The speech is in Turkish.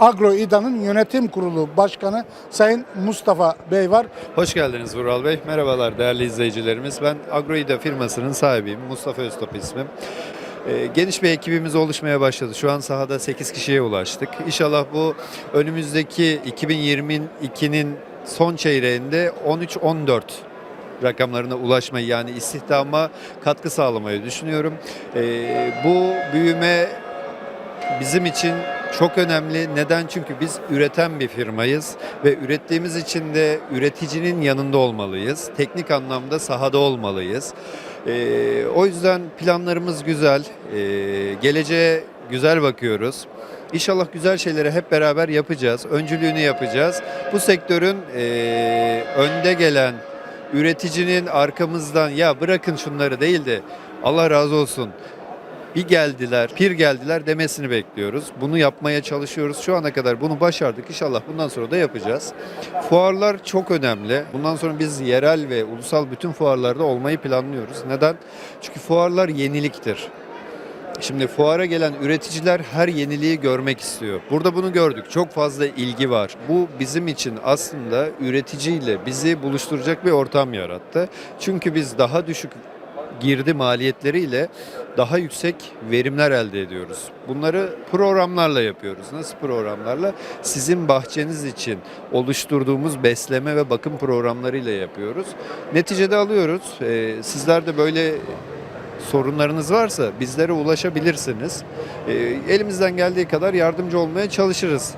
Agro İDA'nın yönetim kurulu başkanı Sayın Mustafa Bey var. Hoş geldiniz Vural Bey. Merhabalar değerli izleyicilerimiz. Ben Agroida firmasının sahibiyim. Mustafa Öztop ismim. Ee, geniş bir ekibimiz oluşmaya başladı. Şu an sahada 8 kişiye ulaştık. İnşallah bu önümüzdeki 2022'nin son çeyreğinde 13-14 rakamlarına ulaşmayı yani istihdama katkı sağlamayı düşünüyorum. Ee, bu büyüme bizim için çok önemli. Neden? Çünkü biz üreten bir firmayız ve ürettiğimiz için de üreticinin yanında olmalıyız. Teknik anlamda sahada olmalıyız. Ee, o yüzden planlarımız güzel. Ee, geleceğe güzel bakıyoruz. İnşallah güzel şeyleri hep beraber yapacağız. Öncülüğünü yapacağız. Bu sektörün ee, önde gelen üreticinin arkamızdan ya bırakın şunları değil de Allah razı olsun bir geldiler, pir geldiler demesini bekliyoruz. Bunu yapmaya çalışıyoruz. Şu ana kadar bunu başardık. İnşallah bundan sonra da yapacağız. Fuarlar çok önemli. Bundan sonra biz yerel ve ulusal bütün fuarlarda olmayı planlıyoruz. Neden? Çünkü fuarlar yeniliktir. Şimdi fuara gelen üreticiler her yeniliği görmek istiyor. Burada bunu gördük. Çok fazla ilgi var. Bu bizim için aslında üreticiyle bizi buluşturacak bir ortam yarattı. Çünkü biz daha düşük girdi maliyetleriyle daha yüksek verimler elde ediyoruz. Bunları programlarla yapıyoruz. Nasıl programlarla? Sizin bahçeniz için oluşturduğumuz besleme ve bakım programlarıyla yapıyoruz. Neticede alıyoruz. Ee, sizler de böyle sorunlarınız varsa bizlere ulaşabilirsiniz. Ee, elimizden geldiği kadar yardımcı olmaya çalışırız.